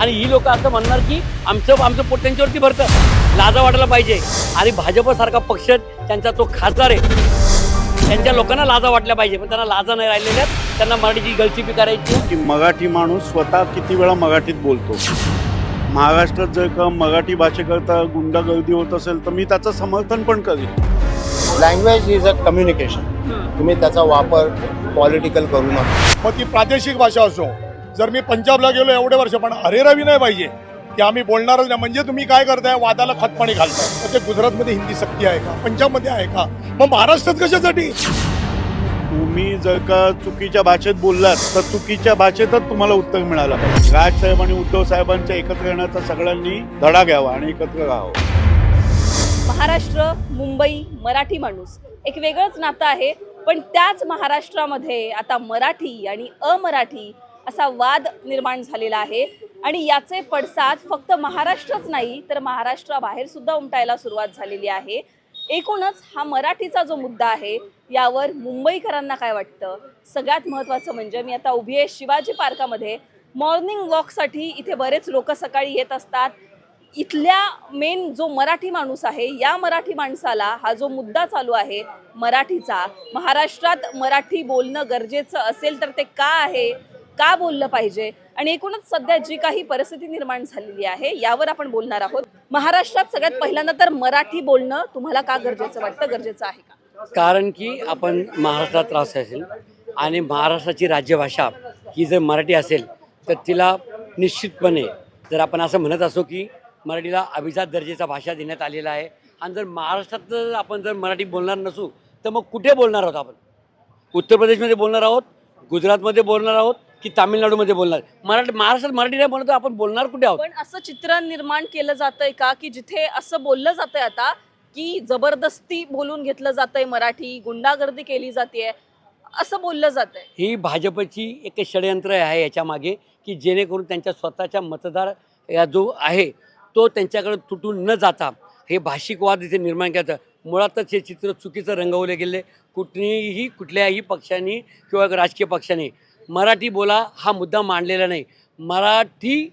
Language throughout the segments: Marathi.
आणि ही लोक असं म्हणणार की आमचं आमचं पोट त्यांच्यावरती भरतं. लाजा वाटायला पाहिजे. आणि भाजपसारखा पक्ष त्यांचा तो खासदार आहे. त्यांच्या लोकांना लाजा वाटल्या पाहिजे. पण त्यांना लाजा नाही राहिलेल्या. त्यांना मराठीची गळचिपी करायची. की मराठी माणूस स्वतः किती वेळा मराठीत बोलतो? महाराष्ट्रात जर का मराठी भाषेकरता गुंडागर्दी होत असेल तर मी त्याचं समर्थन पण करीन. लँग्वेज इज अ कम्युनिकेशन तुम्ही त्याचा वापर पॉलिटिकल करू नका. मग ती प्रादेशिक भाषा असो जर मी पंजाबला गेलो एवढे वर्ष पण अरे रवी नाही पाहिजे. की आम्ही बोलणारच नाही. म्हणजे तुम्ही काय करताय? वादाला खतपाणी घालताय. ते गुजरातमध्ये हिंदी सक्ती आहे का? पंजाबमध्ये आहे का? मग महाराष्ट्रात कशासाठी? तुम्ही जर का चुकीच्या भाषेत बोललात तर चुकीच्या भाषेतच तुम्हाला उत्तर मिळालं पाहिजे. राजसाहेब आणि उद्धव साहेबांच्या एकत्र येण्याचा सगळ्यांनी धडा घ्यावा आणि एकत्र राहावं. महाराष्ट्र मुंबई मराठी माणूस. एक वेगळंच नातं आहे. पण त्याच महाराष्ट्रामध्ये आता मराठी आणि अमराठी असा वाद निर्माण झालेला आहे. आणि याचे पडसाद फक्त महाराष्ट्रच नाही तर महाराष्ट्राबाहेर सुद्धा उमटायला सुरुवात झालेली आहे. एकूणच हा मराठीचा जो मुद्दा आहे यावर मुंबईकरांना काय वाटतं? सगळ्यात महत्त्वाचं म्हणजे मी आता उभी आहे शिवाजी पार्कामध्ये मॉर्निंग वॉकसाठी इथे बरेच लोक सकाळी येत असतात. इथल्या मेन जो मराठी माणूस आहे या मराठी माणसाला हा जो मुद्दा चालू आहे मराठीचा महाराष्ट्रात मराठी बोलणं गरजेचं असेल तर ते का आहे? का बोललं पाहिजे? आणि एकूणच सध्या जी काही परिस्थिती निर्माण झालेली आहे यावर आपण बोलणार आहोत. महाराष्ट्रात सगळ्यात पहिल्यांदा तर मराठी बोलणं तुम्हाला का गरजेचं वाटतं? गरजेचं आहे का? कारण की आपण महाराष्ट्रात राहत असेल आणि महाराष्ट्राची राज्यभाषा ही जर मराठी असेल तर तिला निश्चितपणे जर आपण असं म्हणत असो की मराठीला अभिजात दर्जेचा भाषा देण्यात आलेला आहे आणि जर महाराष्ट्रात जर आपण जर मराठी बोलणार नसू तर मग कुठे बोलणार आहोत आपण? उत्तर प्रदेशमध्ये बोलणार आहोत गुजरातमध्ये बोलणार आहोत की तामिळनाडूमध्ये बोलणार. मराठी महाराष्ट्रात मराठी नाही बोलत आपण बोलणार कुठे आहोत? पण असं चित्र निर्माण केलं जातंय का? की जिथे असं बोललं जातंय आता की जबरदस्ती बोलून घेतलं जातंय मराठी गुंडागर्दी केली जाते असं बोललं जातंय. ही भाजपची एक षडयंत्र आहे याच्या मागे की जेणेकरून त्यांच्या स्वतःच्या मतदार या जो आहे तो त्यांच्याकडे तुटून न जाता हे भाषिक वाद इथे निर्माण करतं मुळातच हे चित्र चुकीचं रंगवले गेले कुठलीही कुठल्याही पक्षाने किंवा राजकीय पक्षाने. मराठी बोला हा मुद्दा मांडलेला नाही. मराठी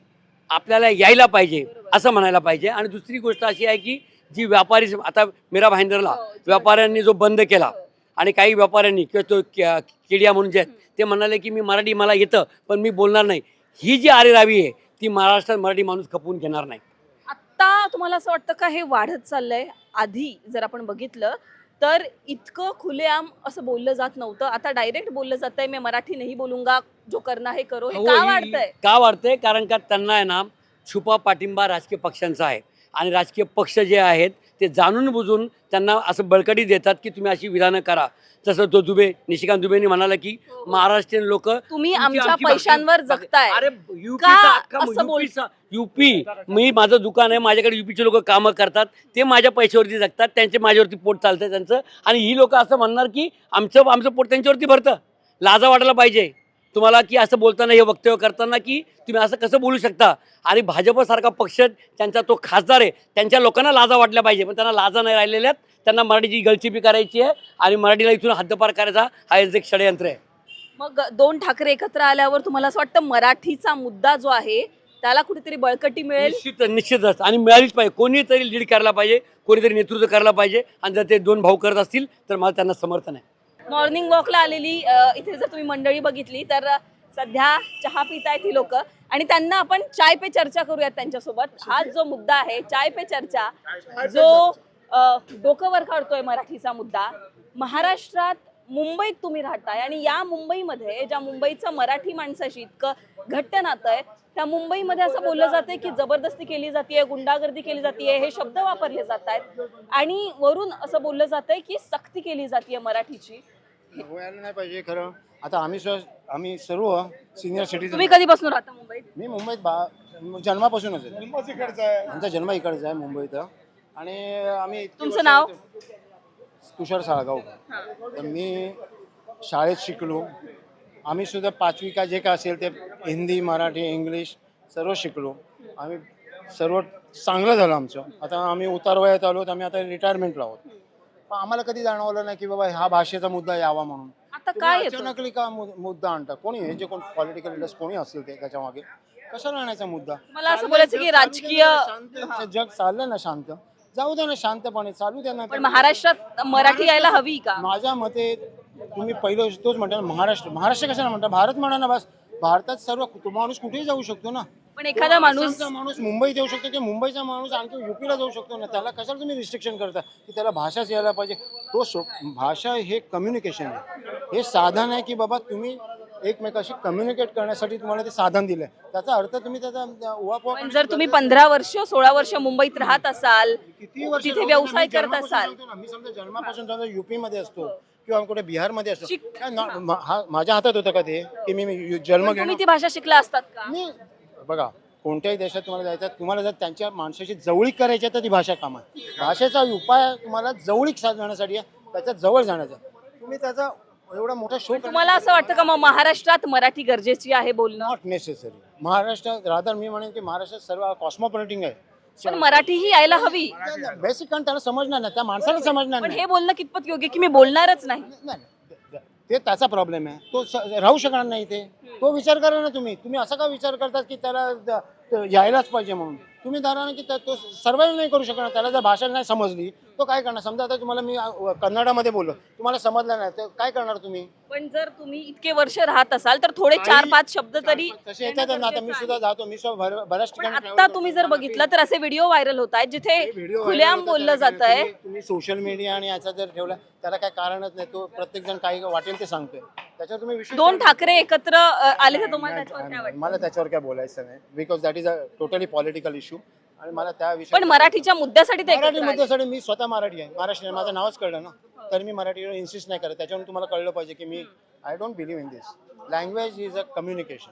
आपल्याला यायला पाहिजे असं म्हणायला पाहिजे. आणि दुसरी गोष्ट अशी आहे की जी व्यापारी आता मीरा भाईंदरला व्यापाऱ्यांनी जो बंद केला आणि काही व्यापाऱ्यांनी किंवा तो केडिया म्हणून जे आहेत ते म्हणाले की मी मराठी मला येतं पण मी बोलणार नाही. ही जी आरेरावी आहे ती महाराष्ट्रात मराठी माणूस खपवून घेणार नाही. आता तुम्हाला असं वाटतं का हे वाढत चाललंय? आधी जर आपण बघितलं तर इतकं खुलेआम असं बोललं जात नव्हतं. आता डायरेक्ट बोललं जात आहे मी मराठी नाही बोलूंगा जो करना हे करो हे हो, का वाढतंय? का वाढतंय? कारण का त्यांना आहे ना छुपा पाठिंबा राजकीय पक्षांचा आहे. आणि राजकीय पक्ष जे आहेत ते जाणून बुजून त्यांना असं बळकटी देतात की तुम्ही अशी विधानं करा. तसं तो दुबे निशिकांत दुबेनी म्हणाला की महाराष्ट्रीयन लोक तुम्ही आमच्या पैशांवर जगताय. अरे युपी युपी मी माझं दुकान आहे माझ्याकडे युपीचे लोक कामं करतात ते माझ्या पैशावरती जगतात त्यांचे माझ्यावरती पोट चालतं त्यांचं. आणि ही लोक असं म्हणणार की आमचं आमचं पोट त्यांच्यावरती भरतं. लाजा वाटायला पाहिजे. तुम्हाला की असं बोलताना हे वक्तव्य करताना की तुम्ही असं कसं बोलू शकता? आणि भाजपसारखा पक्ष त्यांचा तो खासदार आहे त्यांच्या लोकांना लाजा वाटल्या पाहिजे. पण त्यांना लाजा नाही राहिलेल्या आहेत. त्यांना मराठीची गळचिपी करायची आहे आणि मराठीला इथून हद्दपार करायचा हा एक षडयंत्र आहे. मग दोन ठाकरे एकत्र आल्यावर तुम्हाला असं वाटतं मराठीचा मुद्दा जो आहे त्याला कुठेतरी बळकटी मिळेल? निश्चित निश्चितच. आणि मिळालीच पाहिजे. कोणीतरी लीड करायला पाहिजे कोणीतरी नेतृत्व करायला पाहिजे. आणि जर ते दोन भाऊ करत असतील तर मला त्यांना समर्थन आहे. मॉर्निंग वॉकला आलेली इथे जर तुम्ही मंडळी बघितली तर सध्या चहा पित आहेत ही लोक. आणि त्यांना आपण चाय पे चर्चा करूयात त्यांच्यासोबत. हा जो मुद्दा आहे चाय पे चर्चा जो डोकं वर काढतोय मराठीचा मुद्दा महाराष्ट्रात मुंबईत तुम्ही राहताय आणि या मुंबईमध्ये ज्या मुंबईचं मराठी माणसाशी इतकं घट्ट नातं आहे त्या मुंबईमध्ये असं बोललं जाते की जबरदस्ती केली जाते गुंडागर्दी केली जाते हे शब्द वापरले जात आहेत आणि वरून असं बोललं जातंय की सक्ती केली जाते मराठीची. व्हायला नाही पाहिजे खरं. आता आम्ही स्व आम्ही सर्व सिनियर सिटीजन तुम्ही कधीपासून राहता मुंबईत? मी मुंबईत बा जन्मापासूनच आहे. जन्मच इकडचा आहे. आमचा जन्म इकडचा आहे मुंबईत. आणि आम्ही इतकी तुमचं वर्ष नाव? तुषार साळगाव. तर मी शाळेत शिकलो. आम्ही सुद्धा पाचवी का जे काय असेल ते हिंदी मराठी इंग्लिश सर्व शिकलो. आम्ही सर्व चांगलं झालं आमचं. आता आम्ही उतारवयात आलो तर आम्ही आता रिटायरमेंटला आहोत. पण आम्हाला कधी जाणवलं नाही की बाबा हा भाषेचा मुद्दा यावा म्हणून. आता काय येतो? अचानकली का मु- मुद्दा आणता? कोणी हे जे कोण पॉलिटिकल लिडर्स कोणी असतील ते त्याच्यामागे? कशाला आणायचा मुद्दा? मला असं बोलायचं की राजकीय शांत जग चाललं ना शांत. जाऊ द्या ना शांतपणे चालू द्या ना पण महाराष्ट्रात मराठी यायला हवी का? माझ्या मते तुम्ही पहिलं तोच म्हणता ना महाराष्ट्र महाराष्ट्र कशाला म्हणता? भारत म्हणा ना बस. भारतात सर्व तो माणूस कुठेही जाऊ शकतो ना. पण एखादा माणूस आसामचा माणूस मुंबईत येऊ शकतो की मुंबईचा माणूस आणखी युपीला जाऊ शकतो ना त्याला कशाला तुम्ही रिस्ट्रिक्शन करता? की त्याला भाषाच यायला पाहिजे. तो शो भाषा हे कम्युनिकेशन आहे. हे साधन आहे की बाबा तुम्ही एकमेकाशी कम्युनिकेट करण्यासाठी तुम्हाला ते साधन दिलं त्याचा अर्थ तुम्ही त्याचा उहापोहा पण जर तुम्ही पंधरा वर्ष सोळा वर्ष मुंबईत राहत असाल किती वर्ष तिथे व्यवसाय करत असाल. मी समजा जन्मापासून समजा युपी मध्ये असतो किंवा कुठे बिहारमध्ये असतो. शिक- काय ना- मा- हा- माझ्या हातात होतं का ते? की मी- मी जन्म पण तुम्ही ती भाषा शिकला असतात का? मी बघा कोणत्याही देशात तुम्हाला जायचं आहे, तुम्हाला जर त्यांच्या माणसाशी जवळीक करायची आहे तर ती भाषा कामा. भाषेचा उपाय तुम्हाला जवळीक साधण्यासाठी आहे त्याच्याजवळ जाण्याचा तुम्ही त्याचा एवढा मोठा शो तुम्हाला असं वाटतं का मग महाराष्ट्रात मराठी गरजेची आहे बोलणं? नॉट नेसेसरी महाराष्ट्रात रादर मी म्हणेन की महाराष्ट्रात सर्व कॉस्मोपॉलिटिंग आहे. पण मराठी ही यायला हवी. बेसिक कारण त्याला समजणार नाही त्या माणसाला समजणार नाही. हे बोलणं कितपत योग्य की मी बोलणारच नाही. ते त्याचा प्रॉब्लेम आहे. तो राहू शकणार नाही ते. तो विचार करा ना तुम्ही. तुम्ही असा का विचार करतात की त्याला यायलाच पाहिजे म्हणून? तुम्ही धरा ना की तो सर्वाईव्ह नाही करू शकणार. त्याला जर भाषा नाही समजली तो काय करणार? समजा आता तुम्हाला मी अ, कन्नडामध्ये बोललो. तुम्हाला समजलं नाही तर काय करणार तुम्ही? पण जर तुम्ही इतके वर्ष राहत असाल तर थोडे चार पाच शब्द तरी तसे येतात ना आता मी सुद्धा जातो मी सुद्धा भर- बऱ्याच पण ठिकाणी आता तुम्ही जर बघितलं तर असे व्हिडिओ व्हायरल होत आहेत जिथे व्हिडिओ खुल्याम बोललं जात आहे तुम्ही- तुम्ही सोशल मीडिया आणि याचा जर ठेवला त्याला काय कारणच नाही तो प्रत्येक जण काही वाटेल ते सांगतोय. त्याच्यावर तुम्ही विश्वास दोन ठेवा. ठाकरे एकत्र अ, आले तर तुम्हाला त्याच्यावर काय नाही, वाटतं? मला त्याच्यावर काय बोलायचं नाही. Because that is a totally political issue आणि मला त्या पण मराठीच्या मुद्द्यासाठी ते मराठी एकत्र आले. मुद्द्यासाठी मी स्वतः मराठी आहे. महाराष्ट्रीयन माझं नावच कळलं ना. तर मी मराठीवर इन्सिस्ट नाही करत. त्याच्यावरून तुम्हाला कळलं पाहिजे की मी I don't believe in this language is a communication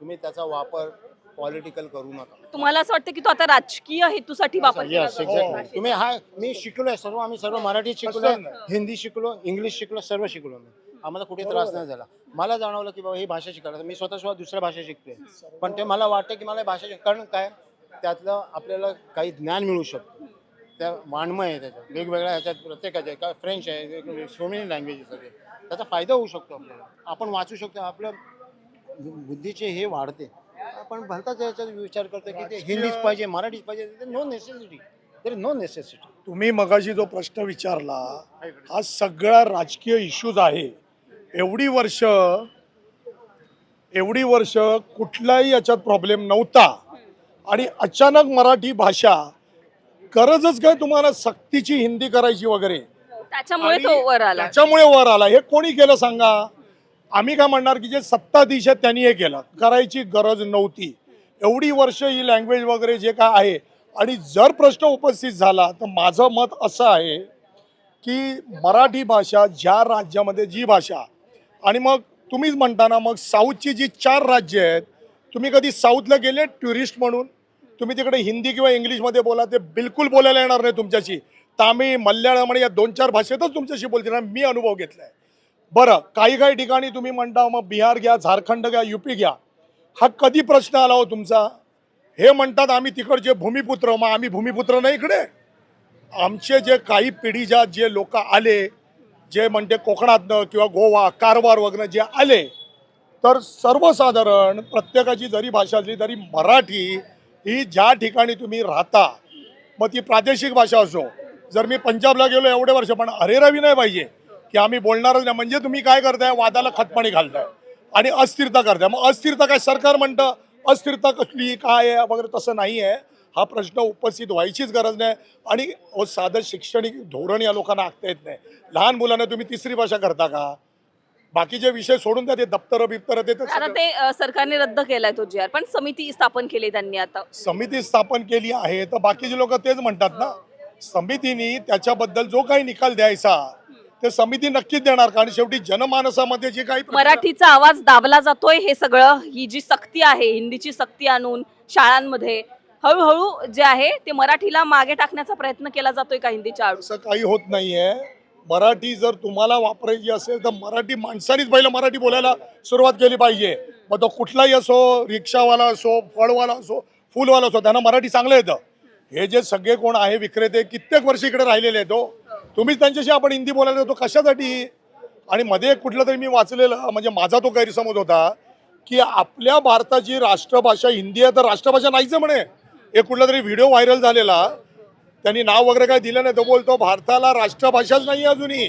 तुम्ही त्याचा वापर पॉलिटिकल करू नका. तुम्हाला असं वाटतं की तो आता राजकीय हेतूसाठी वापर केला Yes, जातो? exactly. तुम्ही हा मी शिकलोय सर्व आम्ही सर्व मराठी शिकलोय नाही? हिंदी शिकलो इंग्लिश शिकलो सर्व शिकलो मी. आम्हाला कुठे त्रास नाही झाला. मला जाणवलं की बाबा ही भाषा शिकायला. मी स्वतः स्वतः दुसऱ्या भाषा शिकतोय. पण ते मला वाटतं की मला भाषा कारण काय? त्यातलं आपल्याला काही ज्ञान मिळू शकतं. त्या वाङ्मय आहे त्याच्यात. वेगवेगळ्या ह्याच्यात प्रत्येकाच्या काय फ्रेंच आहे सो मेनी लँग्वेजेस आहे त्याचा फायदा होऊ शकतो आपल्याला. आपण वाचू शकतो. आपलं बुद्धीचे हे वाढते. आपण भलताच याच्यात विचार करतो की ते हिंदीच पाहिजे मराठीच पाहिजे no necessity there no necessity तुम्ही मगाशी जो प्रश्न विचारला हा सगळा राजकीय इश्यूज आहे. एवढी वर्ष एवढी वर्ष कुठलाही याच्यात प्रॉब्लेम नव्हता. आणि अचानक मराठी भाषा गरजच काय तुम्हाला सक्तीची हिंदी करायची वगैरे? त्याच्यामुळे आणि तो वर आला. त्याच्यामुळे वर आला. हे कोणी केलं सांगा? आम्ही काय म्हणणार की जे सत्ताधीश आहेत त्यांनी हे केलं. करायची गरज नव्हती. एवढी वर्ष ही लँग्वेज वगैरे जे काय आहे आणि जर प्रश्न उपस्थित झाला तर माझं मत असं आहे की मराठी भाषा ज्या राज्यामध्ये जी भाषा आणि मग तुम्हीच म्हणता ना मग साऊथची जी चार राज्य आहेत तुम्ही कधी साऊथला गेले टुरिस्ट म्हणून? तुम्ही तिकडे हिंदी किंवा इंग्लिशमध्ये बोला ते बिलकुल बोलायला येणार नाही तुमच्याशी. तामिळ मल्याळम आणि या दोन चार भाषेतच तुमच्याशी बोलतील ना मी अनुभव घेतलाय. बरं काही काही ठिकाणी तुम्ही म्हणता मग बिहार घ्या झारखंड घ्या युपी घ्या. हा कधी प्रश्न आला हो तुमचा? हे म्हणतात आम्ही तिकडचे भूमिपुत्र मग आम्ही भूमिपुत्र नाही इकडे? आमचे जे काही पिढीजात जे लोक आले जे म्हणते कोकणातनं किंवा गोवा कारवार वगैरे जे आले तर सर्वसाधारण प्रत्येकाची जरी भाषा असली तरी मराठी ही ज्या ठिकाणी तुम्ही राहता मग ती प्रादेशिक भाषा असो. जर मी पंजाबला गेलो एवढे वर्ष पण अरे रवी नाही पाहिजे की आम्ही बोलणारच नाही. म्हणजे तुम्ही काय करताय? वादाला खतपाणी घालताय आणि अस्थिरता करताय. मग अस्थिरता काय सरकार म्हणतं? अस्थिरता कसली काय आहे? वगैरे तसं नाही आहे हा प्रश्न उपस्थित व्हायचीच गरज नाही आणि साधं शैक्षणिक धोरण या लोकांना आखता येत नाही. लहान मुलांना तुम्ही तिसरी भाषा करता का? बाकीचे विषय सोडून द्या ते दप्तर बिप्तर ते सरकारने रद्द केलाय तो जी आर पण समिती स्थापन केली त्यांनी आता. समिती स्थापन केली आहे तर बाकीचे लोक तेच म्हणतात ना. समितीने त्याच्याबद्दल जो काही निकाल द्यायचा ते समिती नक्कीच देणार कारण शेवटी जनमानसामध्ये जे काही मराठीचा आवाज दाबला जातोय हे सगळं ही जी सक्ती आहे हिंदीची सक्ती आणून शाळांमध्ये हळूहळू जे आहे ते मराठीला मागे टाकण्याचा प्रयत्न केला जातोय का हिंदीच्या आड? असं काही होत नाहीये. मराठी जर तुम्हाला वापरायची असेल तर मराठी माणसानीच पहिलं मराठी बोलायला सुरुवात केली पाहिजे. मग तो कुठलाही असो रिक्षावाला असो फळवाला असो फुलवाला असो त्यांना मराठी चांगलं येतं. हे जे सगळे कोण आहे विक्रेते कित्येक वर्ष इकडे राहिलेले आहेत हो. तुम्हीच त्यांच्याशी आपण हिंदी बोलायला होतो कशासाठी? आणि मध्ये कुठलं तरी मी वाचलेलं म्हणजे माझा तो गैरसमज होता की आपल्या भारताची राष्ट्रभाषा हिंदी आहे तर राष्ट्रभाषा नाहीच म्हणे. एक कुठला तरी व्हिडिओ व्हायरल झालेला त्यांनी नाव वगैरे काय दिलं नाही तो बोलतो भारताला राष्ट्रभाषाच नाही आहे अजूनही.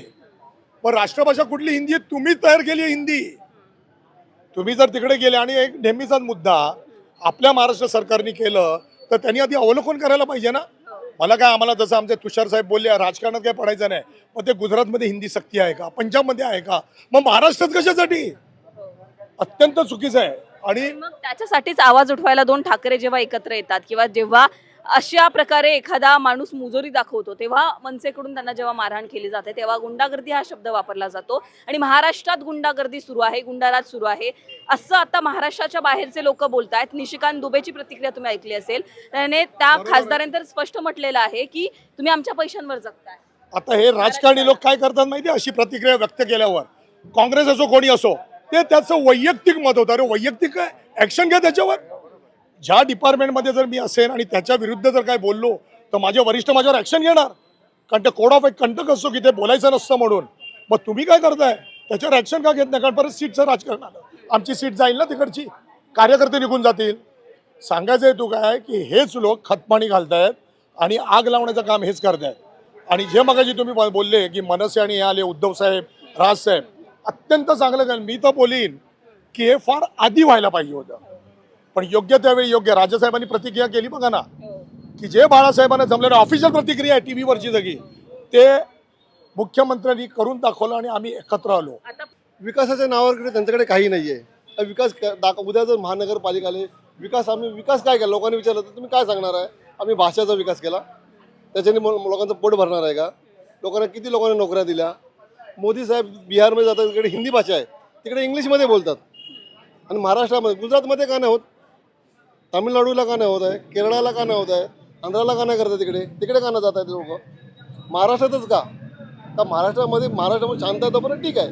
पण राष्ट्रभाषा कुठली हिंदी आहे? तुम्हीच तयार केली आहे हिंदी. तुम्ही जर तिकडे गेले आणि एक नेहमीचाच मुद्दा आपल्या महाराष्ट्र सरकारने केलं तर त्यांनी आधी अवलोकन करायला पाहिजे ना? मला काय आम्हाला जसं आमचे तुषार साहेब बोलले राजकारणात काय पडायचं नाही. मग ते गुजरातमध्ये हिंदी सक्ती आहे का? पंजाबमध्ये आहे का? मग महाराष्ट्रात कशासाठी? अत्यंत चुकीचं आहे. आणि मग त्याच्यासाठीच आवाज उठवायला दोन ठाकरे जेव्हा एकत्र येतात किंवा जेव्हा अशा प्रकारे एखादा माणूस मुजोरी दाखवतो तेव्हा मनसेकडून त्यांना जेव्हा मारहाण केली जाते तेव्हा गुंडागर्दी हा शब्द वापरला जातो. आणि महाराष्ट्रात गुंडागर्दी सुरू आहे गुंडाराज सुरू आहे. असं आता महाराष्ट्राच्या बाहेरचे लोक बोलत आहेत निशिकांत दुबेची प्रतिक्रिया तुम्ही ऐकली असेल. त्याने त्या खासदारांनी तर स्पष्ट म्हटलेलं आहे की तुम्ही आमच्या पैशांवर जगताय. आता हे राजकारणी लोक काय करतात माहिती अशी प्रतिक्रिया व्यक्त केल्यावर. काँग्रेस असो कोणी असो ते त्याचं वैयक्तिक मत होतं. अरे वैयक्तिक ॲक्शन घ्या त्याच्यावर. ज्या डिपार्टमेंटमध्ये जर मी असेल आणि त्याच्या विरुद्ध जर काय बोललो तर माझे वरिष्ठ माझ्यावर ॲक्शन घेणार. कारण ते कोड ऑफ एक कंटक असतो की ते बोलायचं नसतं म्हणून. मग तुम्ही काय करताय? त्याच्यावर ॲक्शन का घेत नाही? कारण परत सीटचं राजकारण आलं. आमची सीट जाईल ना तिकडची. कार्यकर्ते निघून जातील. सांगायचं आहे तू काय? की हेच लोक खतपाणी घालतायत आणि आग लावण्याचं काम हेच करतायत. आणि जे मगाशी तुम्ही बोलले की मनसे आणि हे आले उद्धव साहेब राजसाहेब अत्यंत चांगलं झालं मी तर बोलीन की हे फार आधी व्हायला पाहिजे होतं. पण योग्य त्यावेळी योग्य राजासाहेबांनी प्रतिक्रिया केली बघा ना. की जे बाळासाहेबांना जमलेलं ऑफिशियल प्रतिक्रिया आहे टी व्हीवरची जगी ते मुख्यमंत्र्यांनी करून दाखवलं आणि आम्ही एकत्र आलो. आता विकासाच्या नावाकडे त्यांच्याकडे काही नाही आहे विकास क- दाख उद्या जर महानगरपालिकाले विकास आम्ही विकास काय केला? लोकांनी विचारलं तर तुम्ही काय सांगणार आहे? आम्ही भाषेचा विकास केला. त्याच्याने मो- लोकांचं पोट भरणार आहे का? लोकांना किती लोकांना नोकऱ्या दिल्या? मोदी साहेब बिहारमध्ये जातात तिकडे हिंदी भाषा आहे. तिकडे इंग्लिशमध्ये बोलतात. आणि महाराष्ट्रामध्ये गुजरातमध्ये का नाही होत? तामिळनाडूला का नाही होत आहे? केरळाला का नाही होत आहे? आंध्राला का नाही करतात तिकडे? तिकडे का नाही जात आहेत लोक? महाराष्ट्रातच का? का महाराष्ट्रामध्ये महाराष्ट्रामध्ये शांत आहे तर ठीक आहे.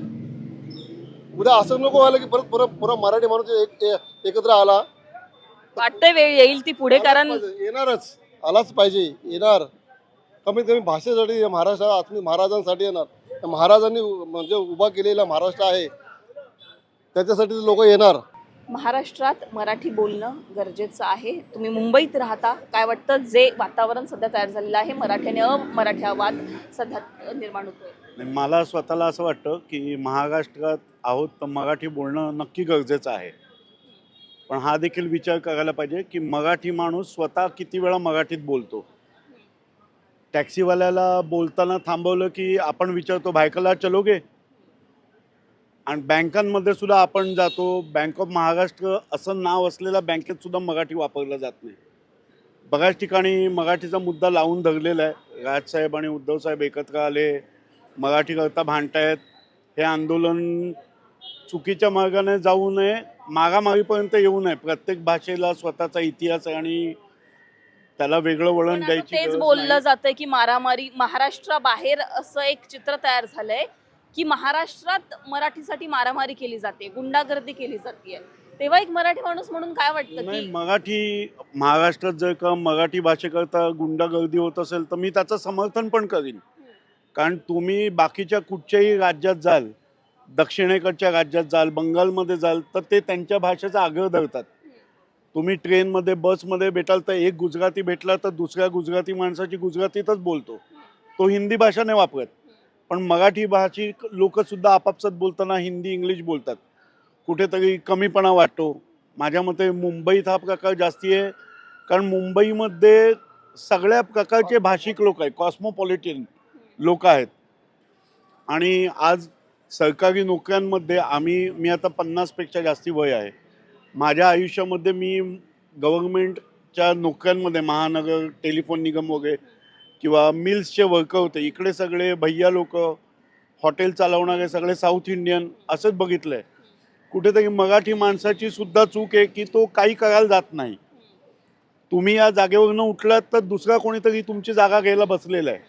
उद्या असं नको व्हायला की परत परत पुरा मराठी माणूस एक एकत्र आला. वाटतंय वेळ येईल ती पुढे कारण येणारच. आलाच पाहिजे. येणार. कमीत कमी भाषेसाठी या महाराष्ट्र आत्मी महाराजांसाठी येणार. महाराजांनी उ- म्हणजे उभा केलेला महाराष्ट्र आहे. त्याच्यासाठी लोक येणार. महाराष्ट्रात मराठी बोलणं गरजेचं आहे. तुम्ही मुंबईत राहता काय वाटतं जे वातावरण सध्या तयार झालेलं आहे? मराठी आणि अमराठी हा वाद सध्या निर्माण होतोय. मला स्वतःला असं वाटतं की महाराष्ट्रात आहोत तर मराठी बोलणं नक्की गरजेचं आहे. पण हा देखील विचार करायला पाहिजे की मराठी माणूस स्वतः किती वेळा मराठीत बोलतो? टॅक्सीवाल्याला बोलताना थांबवलं की आपण विचारतो बायकाला चलोगे आणि बँकांमध्ये सुद्धा आपण जातो. बँक ऑफ महाराष्ट्र असं नाव असलेल्या बँकेत सुद्धा मराठी वापरलं जात नाही. बऱ्याच ठिकाणी मराठीचा मुद्दा लावून धरलेला आहे. राजसाहेब आणि उद्धवसाहेब एकत्र आले. मराठीकरता भांडतायत. हे आंदोलन चुकीच्या मार्गाने जाऊ नये मागामागीपर्यंत येऊ नये. प्रत्येक भाषेला स्वतःचा इतिहास आहे आणि त्याला वेगळं वळण द्यायची तेच गरज बोललं नाही. जातंय की मारामारी महाराष्ट्राबाहेर असं एक चित्र तयार झालंय की महाराष्ट्रात मराठीसाठी मारामारी केली जाते गुंडागर्दी केली जाते. तेव्हा एक मराठी माणूस म्हणून काय वाटतं नाही की मराठी महाराष्ट्रात जर का मराठी भाषेकरता गुंडागर्दी होत असेल तर मी त्याचं समर्थन पण करीन. कारण तुम्ही बाकीच्या कुठच्याही राज्यात जाल दक्षिणेकडच्या राज्यात जाल बंगालमध्ये जाल तर ते त्यांच्या भाषेचा आग्रह धरतात. तुम्ही ट्रेनमध्ये बसमध्ये भेटाल तर एक गुजराती भेटला तर दुसऱ्या गुजराती माणसाची गुजरातीतच बोलतो. तो हिंदी भाषा नाही वापरत. पण मराठी भाषिक लोकसुद्धा आपापसात बोलताना हिंदी इंग्लिश बोलतात. कुठेतरी कमीपणा वाटतो. माझ्या मते मुंबईत हा प्रकार जास्ती आहे. कारण मुंबईमध्ये सगळ्या प्रकारचे भाषिक लोक आहेत. कॉस्मोपॉलिटियन लोक आहेत. आणि आज सरकारी नोकऱ्यांमध्ये आम्ही मी आता पन्नासपेक्षा जास्ती वय आहे. माझ्या आयुष्यामध्ये मी गव्हर्नमेंटच्या नोकऱ्यांमध्ये महानगर टेलिफोन निगम वगैरे किंवा मिल्सचे वर्कर होते इकडे सगळे भैया लोक हॉटेल चालवणारे सगळे साऊथ इंडियन असंच बघितलं आहे कुठेतरी मराठी माणसाची सुद्धा चूक आहे की तो काही करायला जात नाही. तुम्ही या जागेवरनं उठलात तर दुसरा कोणीतरी तुमची जागा घ्यायला बसलेला आहे.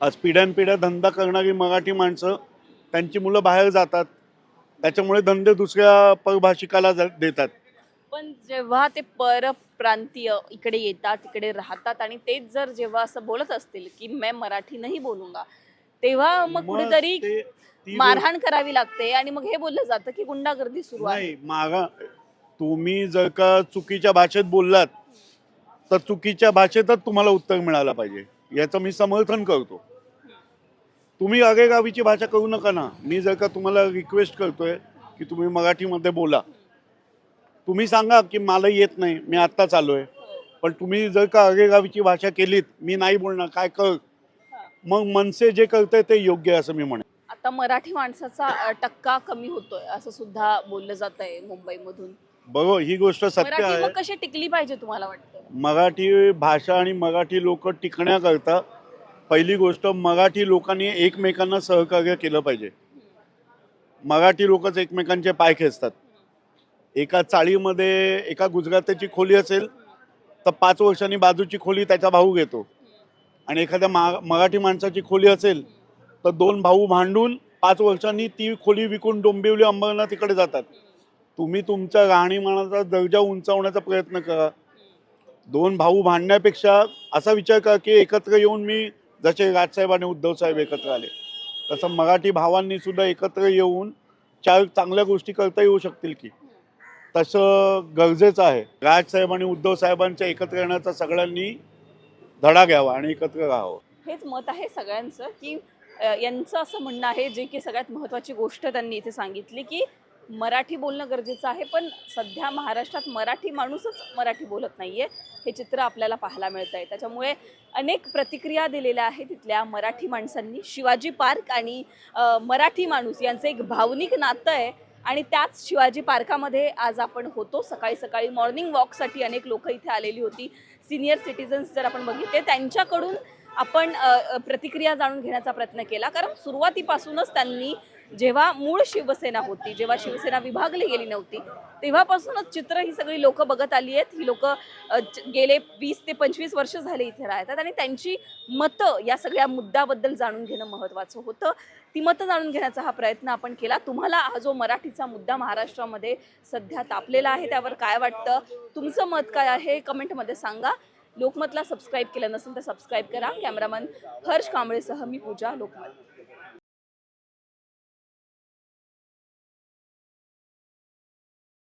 आज पिढ्यानपिढ्या धंदा करणारी मराठी माणसं त्यांची मुलं बाहेर जातात. त्याच्यामुळे धंदे दुसऱ्या परभाषिकाला जा- देतात. पण जेव्हा ते परप्रांतीय इकडे येतात इकडे राहतात आणि तेच जर जेव्हा असं बोलत असतील की मैं मराठी नाही बोलूंगा तेव्हा मग कुठेतरी ते- ती मारहाण करावी लागते आणि मग हे बोललं जातं की गुंडागर्दी सुरू आहे. नाही मागा तुम्ही जर का चुकीच्या भाषेत बोललात तर चुकीच्या भाषेतच तुम्हाला उत्तर मिळालं पाहिजे. याचं मी समर्थन करतो. तुम्ही आगेगावीची भाषा करू नका ना. मी जर का तुम्हाला रिक्वेस्ट करतोय की तुम्ही मराठीमध्ये बोला. तुम्ही सांगा की मला येत नाही मी आत्ताच आलोय. पण तुम्ही जर का आगेगावीची भाषा केलीत मी नाही बोलणार काय कर? मग मनसे जे करतंय ते योग्य आहे असं मी म्हणेन. आता मराठी माणसाचा टक्का कमी होतोय असं सुद्धा बोललं जात आहे मुंबईमधून. बरोबर ही गोष्ट सत्य मराठी आहे. कशी टिकली पाहिजे तुम्हाला वाटतं? मराठी भाषा आणि मराठी लोक टिकण्याकरता पहिली गोष्ट मराठी लोकांनी एकमेकांना सहकार्य केलं पाहिजे. मराठी लोकच एकमेकांचे पाय खेचतात. एका चाळीमध्ये एका गुजरात्याची खोली असेल तर पाच वर्षांनी बाजूची खोली त्याचा भाऊ घेतो. आणि एखाद्या मा मराठी माणसाची खोली असेल तर दोन भाऊ भांडून पाच वर्षांनी ती खोली विकून डोंबिवली अंबरनाथ तिकडे जातात. तुम्ही तुमच्या राहणीमानाचा दर्जा उंचावण्याचा प्रयत्न करा. दोन भाऊ भांडण्यापेक्षा असा विचार करा की एकत्र येऊन मी जसे राजसाहेब आणि उद्धवसाहेब एकत्र आले. तसं मराठी भावांनी सुद्धा एकत्र येऊन चार चांगल्या गोष्टी करता येऊ शकतील की. तसं गरजेचं आहे. राजसाहेब आणि उद्धव साहेबांच्या एकत्र येण्याचा सगळ्यांनी धडा घ्यावा आणि एकत्र राहावं. हेच मत आहे सगळ्यांचं की यांचं असं म्हणणं आहे जे की सगळ्यात महत्त्वाची गोष्ट त्यांनी इथे सांगितली की मराठी बोलणं गरजेचं आहे पण सध्या महाराष्ट्रात मराठी माणूसच मराठी बोलत नाही आहे हे चित्र आपल्याला पाहायला मिळत आहे त्याच्यामुळे अनेक प्रतिक्रिया दिलेल्या आहेत तिथल्या मराठी माणसांनी. शिवाजी पार्क आणि मराठी माणूस यांचं एक भावनिक नातं आहे आणि त्याच शिवाजी पार्कामध्ये आज आपण होतो. सकाळी सकाळी मॉर्निंग वॉकसाठी अनेक लोक इथे आलेली होती. सिनियर सिटिझन्स जर आपण बघितले त्यांच्याकडून आपण प्रतिक्रिया जाणून घेण्याचा प्रयत्न केला. कारण सुरुवातीपासूनच त्यांनी जेव्हा मूळ शिवसेना होती जेव्हा शिवसेना विभागली गेली नव्हती तेव्हापासूनच चित्र ही सगळी लोक बघत आली आहेत. ही लोक गेले वीस ते पंचवीस वर्ष झाले इथे राहतात आणि त्यांची मतं या सगळ्या मुद्द्याबद्दल जाणून घेणं महत्त्वाचं होतं. ती मतं जाणून घेण्याचा हा प्रयत्न आपण केला. तुम्हाला हा जो मराठीचा मुद्दा महाराष्ट्रामध्ये सध्या तापलेला आहे त्यावर काय वाटतं? तुमचं मत काय आहे? कमेंटमध्ये सांगा. लोकमतला सबस्क्राईब केलं नसेल तर सबस्क्राईब करा. कॅमेरामन हर्ष कांबळेसह मी पूजा लोकमत.